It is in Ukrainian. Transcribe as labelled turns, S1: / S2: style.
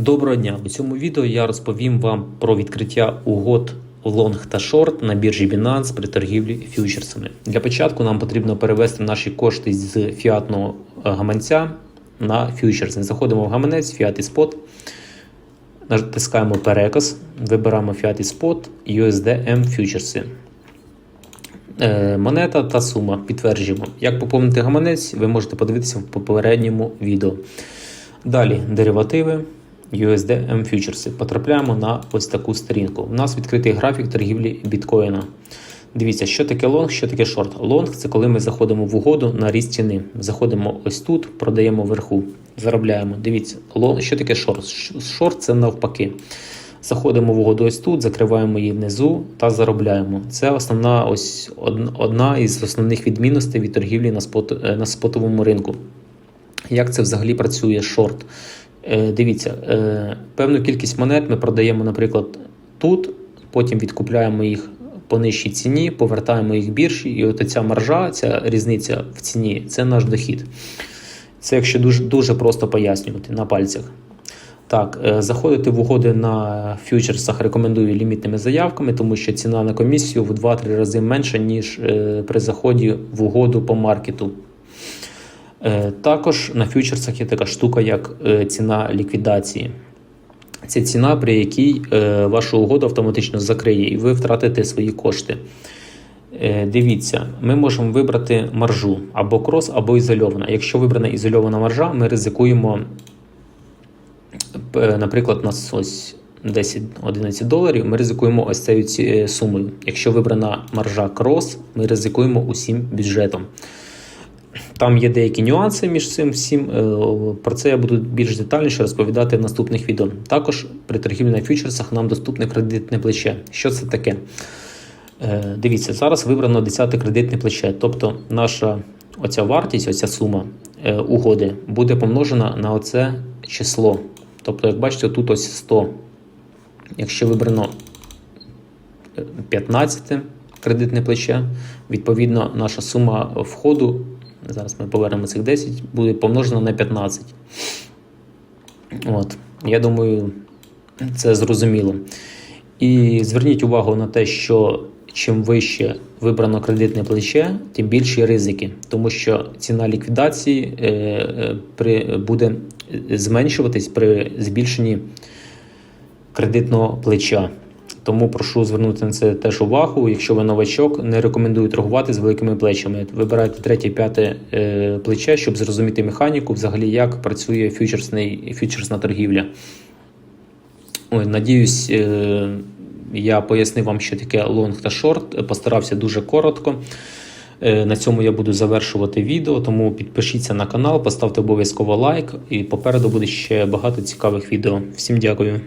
S1: Доброго дня! У цьому відео я розповім вам про відкриття угод лонг та шорт на біржі Binance при торгівлі фьючерсами. Для початку нам потрібно перевести наші кошти з фіатного е, гаманця на фьючерси. Заходимо в гаманець, фіат і спот, натискаємо переказ, вибираємо фіат і спот, USDM фьючерси. Е, Монета та сума підтверджуємо. Як поповнити гаманець, ви можете подивитися в попередньому відео. Далі деривативи, USD фьючерси. Потрапляємо на ось таку сторінку. У нас відкритий графік торгівлі біткоїна. Дивіться, що таке лонг, що таке шорт. Лонг це коли ми заходимо в угоду на ріст ціни. Заходимо ось тут, продаємо вверху, заробляємо. Дивіться, лонг, що таке шорт? Шорт це навпаки. Заходимо в угоду ось тут, закриваємо її внизу та заробляємо. Це основна ось одна із основних відмінностей від торгівлі на, спот, на спотовому ринку. Як це взагалі працює шорт? Е, дивіться, е, певну кількість монет ми продаємо, наприклад, тут, потім відкупляємо їх по нижчій ціні, повертаємо їх біржі, і от ця маржа, ця різниця в ціні це наш дохід. Це якщо дуже, дуже просто пояснювати на пальцях. Так, е, заходити в угоди на фьючерсах рекомендую лімітними заявками, тому що ціна на комісію в 2-3 рази менша, ніж при заході в угоду по маркету. Е, Також на фьючерсах є така штука, як е, ціна ліквідації. Це ціна, при якій е, вашу угоду автоматично закриє, і ви втратите свої кошти. Дивіться, ми можемо вибрати маржу або крос, або ізольована. Якщо вибрана ізольована маржа, ми ризикуємо, наприклад, у нас ось 10-11 доларів, ми ризикуємо ось цією ці- сумою. Якщо вибрана маржа крос, ми ризикуємо усім бюджетом. Там є деякі нюанси між цим всім. е, Про це я буду більш детальніше розповідати в наступних відео. Також при торгівлі на фьючерсах нам доступне кредитне плече. Що це таке? Е, Дивіться, зараз вибрано 10 кредитне плече, тобто наша оця вартість, оця сума е, угоди буде помножена на оце число. Тобто, як бачите, тут ось 100. Якщо вибрано е, 15 кредитне плече, відповідно, наша сума входу, зараз ми повернемо цих 10, буде помножена на 15. От, я думаю, це зрозуміло. І зверніть увагу на те, що чим вище вибрано кредитне плече, тим більші ризики, тому що ціна ліквідації е, е, при, буде зменшуватись при збільшенні кредитного плеча. Тому прошу звернути на це теж увагу. Якщо ви новачок, не рекомендую торгувати з великими плечами. Вибирайте третє, п'яте е, плече, щоб зрозуміти механіку, взагалі як працює фьючерсний, фьючерсна торгівля. Ой, надіюсь, е, я пояснив вам, що таке лонг та шорт. Постарався дуже коротко. Е, На цьому я буду завершувати відео, тому підпишіться на канал, поставте обов'язково лайк, і попереду буде ще багато цікавих відео. Всім дякую.